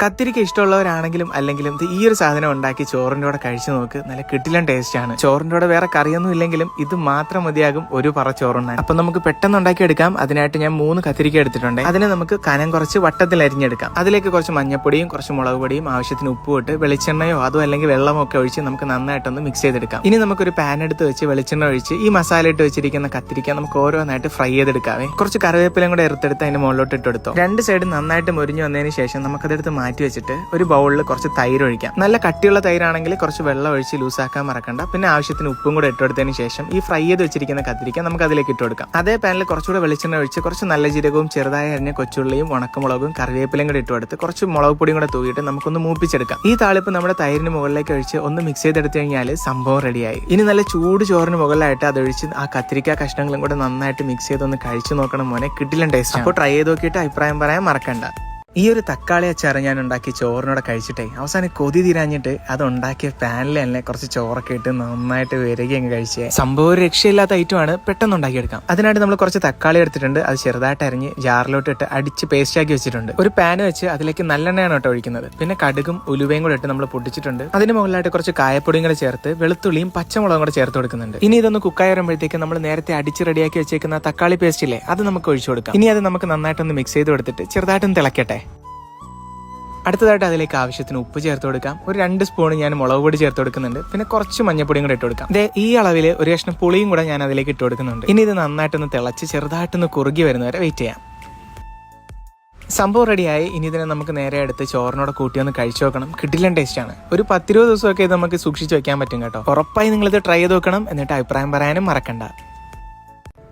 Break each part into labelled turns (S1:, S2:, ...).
S1: കത്തിരിക്ക ഇഷ്ടമുള്ളവരാണെങ്കിലും അല്ലെങ്കിലും ഇത് ഈ ഒരു സാധനം ഉണ്ടാക്കി ചോറിന്റെ കൂടെ കഴിച്ചു നോക്ക്. നല്ല കിട്ടിലൻ ടേസ്റ്റ് ആണ്. ചോറിന്റെ കൂടെ വേറെ കറിയൊന്നും ഇല്ലെങ്കിലും ഇത് മാത്രം മതിയാകും ഒരു പറ ചോറുണ്ണാൻ. അപ്പം നമുക്ക് പെട്ടെന്ന് ഉണ്ടാക്കിയെടുക്കാം. അതിനായിട്ട് ഞാൻ മൂന്ന് കത്തിരിക്ക എടുത്തിട്ടുണ്ട്. അതിനെ നമുക്ക് കനം കുറച്ച് വട്ടത്തിൽ അരിഞ്ഞെടുക്കാം. അതിലേക്ക് കുറച്ച് മഞ്ഞപ്പൊടിയും കുറച്ച് മുളക് പൊടിയും ആവശ്യത്തിന് ഉപ്പ് ഇട്ട് വെളിച്ചെണ്ണയോ അതോ അല്ലെങ്കിൽ വെള്ളമോ ഒക്കെ ഒഴിച്ച് നമുക്ക് നന്നായിട്ടൊന്ന് മിക്സ് ചെയ്തെടുക്കാം. ഇനി നമുക്കൊരു പാൻ എടുത്ത് വെച്ച് വെളിച്ചെണ്ണ ഒഴിച്ച് ഈ മസാല ഇട്ട് വെച്ചിരിക്കുന്ന കത്തിരിക്ക നമുക്ക് ഓരോന്നായിട്ട് ഫ്രൈ ചെയ്തെടുക്കാവേ. കുറച്ച് കറിവേപ്പിലും കൂടെ എടുത്തെടുത്ത് അതിന്റെ മുകളിലോട്ട് ഇട്ടെടുത്തോ രണ്ട് സൈഡ് നന്നായിട്ട് മുരിഞ്ഞു വന്നതിന് ശേഷം നമുക്കതെടുത്ത് വെച്ചിട്ട് ഒരു ബൗളിൽ കുറച്ച് തൈര് ഒഴിക്കാം. നല്ല കട്ടിയുള്ള തൈരാണെങ്കിൽ കുറച്ച് വെള്ളം ഒഴിച്ച് ലൂസാക്കാൻ മറക്കണ്ട. പിന്നെ ആവശ്യത്തിന് ഉപ്പും കൂടെ ഇട്ടെടുത്തതിന് ശേഷം ഈ ഫ്രൈ ചെയ്ത് വെച്ചിരിക്കുന്ന കത്തിരിക്ക നമുക്ക് അതിലേക്ക് ഇട്ട് കൊടുക്കാം. അതേ പാനിൽ കുറച്ചുകൂടെ വെളിച്ചെണ്ണ ഒഴിച്ച് കുറച്ച് നല്ല ജീരകവും ചെറുതായി അരിഞ്ഞ കൊച്ചുള്ളിയും ഉണക്കമുളകും കറിവേപ്പിലയും കൂടെ ഇട്ട് കൊടുത്ത് കുറച്ച് മുളക് പൊടിയും കൂടെ തൂക്കിയിട്ട് നമുക്കൊന്ന് മൂപ്പിച്ചെടുക്കാം. ഈ താളിപ്പ് നമ്മുടെ തൈരിന് മുകളിലേക്ക് ഒഴിച്ച് ഒന്ന് മിക്സ് ചെയ്തെടുത്തു കഴിഞ്ഞാൽ സംഭവം റെഡിയായി ഇനി നല്ല ചൂട് ചോറിന് മുകളിലായിട്ട് അതൊഴിച്ച് ആ കത്തിരിക്ക കഷ്ണങ്ങളും കൂടെ നന്നായിട്ട് മിക്സ് ചെയ്തൊന്ന് കഴിച്ചു നോക്കണം മോനെ. കിട്ടില്ല ടേസ്റ്റ് അപ്പോൾ ട്രൈ ചെയ്ത് നോക്കിയിട്ട് അഭിപ്രായം പറയാൻ മറക്കണ്ട. ഈ ഒരു തക്കാളി അച്ചാറ് ഞാൻ ഉണ്ടാക്കി ചോറിനോടെ കഴിച്ചിട്ടേ അവസാനം കൊതി തിരാഞ്ഞിട്ട് അത് ഉണ്ടാക്കിയ പാനിൽ തന്നെ കുറച്ച് ചോറൊക്കെ ഇട്ട് നന്നായിട്ട് വരിക അങ്ങ് കഴിച്ചേ. സംഭവം ഒരു രക്ഷയില്ലാത്ത ഐറ്റമാണ് പെട്ടെന്ന് ഉണ്ടാക്കിയെടുക്കാം. അതിനായിട്ട് നമ്മൾ കുറച്ച് തക്കാളി എടുത്തിട്ടുണ്ട്. അത് ചെറുതായിട്ട് അരിഞ്ഞ് ജാറിലോട്ട് ഇട്ട് അടിച്ച് പേസ്റ്റ് ആക്കി വെച്ചിട്ടുണ്ട്. ഒരു പാൻ വെച്ച് അതിലേക്ക് നല്ലെണ്ണയാണ് കേട്ടോ ഒഴിക്കുന്നത്. പിന്നെ കടുകും ഉലുവയും കൂടെ ഇട്ട് നമ്മൾ പൊട്ടിച്ചിട്ടുണ്ട്. അതിന് മുകളിലായിട്ട് കുറച്ച് കായപ്പൊടിയും കൂടെ ചേർത്ത് വെളുത്തുള്ളിയും പച്ചമുളകും കൂടെ ചേർത്ത് കൊടുക്കുന്നുണ്ട്. ഇനി ഇതൊന്ന് കുക്കായി വരുമ്പോഴത്തേക്ക് നമ്മൾ നേരത്തെ അടിച്ച് റെഡിയാക്കി വെച്ചേക്കുന്ന തക്കാളി പേസ്റ്റ് ഇല്ലേ അത് നമുക്ക് ഒഴിച്ചു കൊടുക്കാം. ഇനി അത് നമുക്ക് നന്നായിട്ടൊന്ന് മിക്സ് ചെയ്ത് കൊടുത്തിട്ട് ചെറുതായിട്ടൊന്ന് തിളക്കട്ടെ. അടുത്തതായിട്ട് അതിലേക്ക് ആവശ്യത്തിന് ഉപ്പ് ചേർത്ത് കൊടുക്കാം. ഒരു രണ്ട് സ്പൂൺ ഞാൻ മുളക് പൊടി ചേർത്ത് കൊടുക്കുന്നുണ്ട്. പിന്നെ കുറച്ച് മഞ്ഞപ്പൊടിയും കൂടെ ഇട്ട് കൊടുക്കാം. ദേ ഈ അളവിൽ ഒരു കഷ്ണം പുളിയും കൂടെ ഞാൻ അതിലേക്ക് ഇട്ട് കൊടുക്കുന്നുണ്ട്. ഇനി ഇത് നന്നായിട്ടൊന്ന് തിളച്ച് ചെറുതായിട്ടൊന്ന് കുറുകി വരുന്നവരെ വെയിറ്റ് ചെയ്യാം. സംഭവം റെഡിയായി ഇനി ഇതിനെ നമുക്ക് നേരെ എടുത്ത് ചോറിനോട് കൂട്ടി ഒന്ന് കഴിച്ചു നോക്കണം. കിട്ടില്ല ടേസ്റ്റ് ആണ്. ഒരു പത്തിരുപത് ദിവസമൊക്കെ ഇത് നമുക്ക് സൂക്ഷിച്ച് വെക്കാൻ പറ്റും കേട്ടോ. ഉറപ്പായി നിങ്ങൾ ഇത് ട്രൈ ചെയ്ത് നോക്കണം. എന്നിട്ട് അഭിപ്രായം പറയാനും മറക്കണ്ട.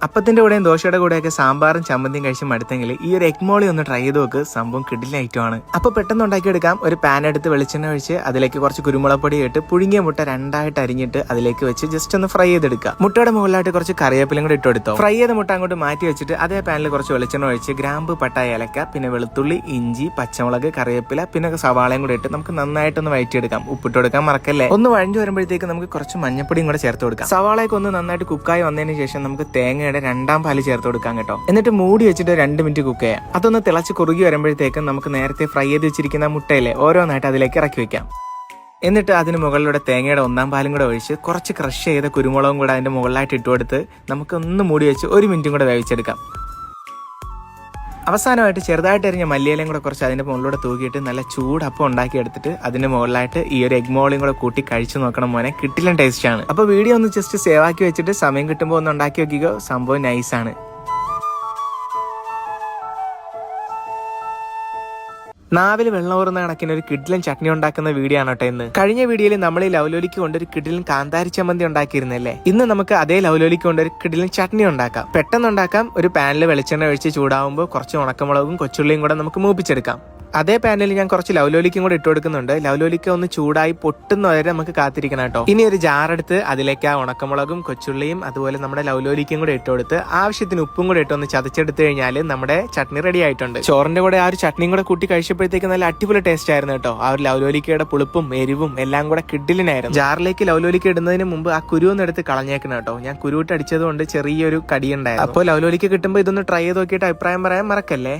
S1: അപ്പത്തിന്റെ കൂടെയും ദോശയുടെ കൂടെയൊക്കെ സാമ്പാറും ചമ്മന്തിയും കഴിച്ച് മടുത്തെങ്കിൽ ഈ ഒരു എഗ് മോളി ഒന്ന് ട്രൈ ചെയ്ത് നോക്ക്. സംഭവം കിടിലൻ ഐറ്റം ആണ്. അപ്പൊ പെട്ടെന്ന് ഉണ്ടാക്കിയെടുക്കാം. ഒരു പാൻ എടുത്ത് വെളിച്ചെണ്ണ ഒഴിച്ച് അതിലേക്ക് കുറച്ച് കുരുമുളക് പൊടി ഇട്ട് പുഴുങ്ങിയ മുട്ട രണ്ടായിട്ട് അരിഞ്ഞിട്ട് അതിലേക്ക് വെച്ച് ജസ്റ്റ് ഒന്ന് ഫ്രൈ ചെയ്തെടുക്കുക. മുട്ടയുടെ മുകളിലായിട്ട് കുറച്ച് കറിവേപ്പിലും കൂടി ഇട്ടെടുത്തോ. ഫ്രൈ ചെയ്ത മുട്ട അങ്ങോട്ട് മാറ്റി വെച്ചിട്ട് അതേ പാനിൽ കുറച്ച് വെളിച്ചെണ്ണ ഒഴിച്ച് ഗ്രാമ്പ് പട്ടായ ഏലക്ക പിന്നെ വെളുത്തുള്ളി ഇഞ്ചി പച്ചമുളക് കറിവേപ്പില പിന്നെ സവാളയും കൂടി ഇട്ട് നമുക്ക് നന്നായിട്ടൊന്ന് വഴറ്റിയെടുക്കാം. ഉപ്പിട്ട് കൊടുക്കാൻ മറക്കല്ലേ? ഒന്ന് വഴഞ്ഞു വരുമ്പോഴത്തേക്ക് നമുക്ക് കുറച്ച് മഞ്ഞപ്പൊടിയും കൂടെ ചേർത്ത് കൊടുക്കാം. സവാളയൊക്കെ ഒന്ന് നന്നായിട്ട് കുക്കായി വന്നതിന് ശേഷം നമുക്ക് തേങ്ങയുടെ രണ്ടാം പാൽ ചേർത്ത് കൊടുക്കാം കേട്ടോ. എന്നിട്ട് മൂടി വെച്ചിട്ട് രണ്ട് മിനിറ്റ് കുക്ക് ചെയ്യാം. അതൊന്ന് തിളച്ച് കുറുകി വരുമ്പോഴത്തേക്കും നമുക്ക് നേരത്തെ ഫ്രൈ ചെയ്ത് വെച്ചിരിക്കുന്ന മുട്ടയിലെ ഓരോന്നായിട്ട് അതിലേക്ക് ഇറക്കി വെക്കാം. എന്നിട്ട് അതിന് മുകളിലൂടെ തേങ്ങയുടെ ഒന്നാം പാലും കൂടെ ഒഴിച്ച് കുറച്ച് ക്രഷ് ചെയ്ത കുരുമുളകും കൂടെ അതിന്റെ മുകളിലായിട്ട് ഇട്ടുകൊടുത്ത് നമുക്ക് ഒന്ന് മൂടി വെച്ച് ഒരു മിനിറ്റും കൂടെ വേവിച്ചെടുക്കാം. അവസാനമായിട്ട് ചെറുതായിട്ട് എറിഞ്ഞ മല്ലിയിലയും കൂടെ കുറച്ച് അതിന്റെ മുകളിലൂടെ തൂക്കിയിട്ട് നല്ല ചൂടപ്പം ഉണ്ടാക്കി എടുത്തിട്ട് അതിന്റെ മുകളിലായിട്ട് ഈ ഒരു എഗ് മോളിയും കൂടെ കൂട്ടി കഴിച്ചു നോക്കണം മോനെ. കിട്ടില്ല ടേസ്റ്റ് ആണ്. അപ്പോൾ വീഡിയോ ഒന്ന് ജസ്റ്റ് സേവ് ആക്കി വെച്ചിട്ട് സമയം കിട്ടുമ്പോൾ ഒന്ന് ഉണ്ടാക്കി നോക്കിക്കോ. സംഭവം നൈസാണ് നാവിൽ വെള്ളം ഊറുന്ന കണക്കിന് ഒരു കിഡിലും ചട്നി ഉണ്ടാക്കുന്ന വീഡിയോ ആണ് കേട്ടോ ഇന്ന്. കഴിഞ്ഞ വീഡിയോയിൽ നമ്മൾ ഈ ലവലോലിക്ക് കൊണ്ട് ഒരു കിഡിലും കാന്താരി ചമ്മന്തി ഉണ്ടാക്കിയിരുന്നല്ലേ? ഇന്ന് നമുക്ക് അതേ ലവലോലിക്ക് കൊണ്ട് ഒരു കിഡിലും ചട്നി ഉണ്ടാക്കാം. പെട്ടെന്ന് ഉണ്ടാക്കാം. ഒരു പാനിൽ വെളിച്ചെണ്ണ ഒഴിച്ച് ചൂടാവുമ്പോൾ കുറച്ച് ഉണക്കമുളകും കൊച്ചുള്ളിയും കൂടെ നമുക്ക് മൂപ്പിച്ചെടുക്കാം. അതേ പാനിൽ ഞാൻ കുറച്ച് ലവലോലിക്കും കൂടെ ഇട്ട് കൊടുക്കുന്നുണ്ട്. ലവലോലിക്ക ഒന്ന് ചൂടായി പൊട്ടുന്ന വരെ നമുക്ക് കാത്തിരിക്കണം കേട്ടോ. ഇനി ഒരു ജാറെടുത്ത് അതിലേക്ക് ആ ഉണക്കമുളകും കൊച്ചുള്ളിയും അതുപോലെ നമ്മുടെ ലവലോലിക്കും കൂടെ ഇട്ട് കൊടുത്ത് ആവശ്യത്തിന് ഉപ്പും കൂടെ ഇട്ടൊന്ന് ചതച്ചെടുത്ത് കഴിഞ്ഞാൽ നമ്മുടെ ചട്നി റെഡി ആയിട്ടുണ്ട്. ചോറിന്റെ കൂടെ ആ ഒരു ചട്നിയും കൂടെ കൂട്ടി കഴിച്ചപ്പോഴത്തേക്ക് നല്ല അടിപൊളി ടേസ്റ്റ് ആയിരുന്നു കേട്ടോ. ആ ഒരു ലവലോലിക്കയുടെ പുളിപ്പും എരിവും എല്ലാം കൂടെ കിഡിലിനായിരുന്നു. ജാറിലേക്ക് ലവലോലിക്ക ഇടുന്നതിന് മുമ്പ് ആ കുരുവൊന്ന് എടുത്ത് കളഞ്ഞേക്കണം കേട്ടോ. ഞാൻ കുരുവിട്ട് അടിച്ചത് കൊണ്ട് ചെറിയൊരു കടിയുണ്ടായിരുന്നു അപ്പോൾ ലവലോലിക്ക കിട്ടുമ്പോൾ ഇതൊന്ന് ട്രൈ ചെയ്ത് നോക്കിയിട്ട് അഭിപ്രായം പറയാൻ മറക്കല്ലേ?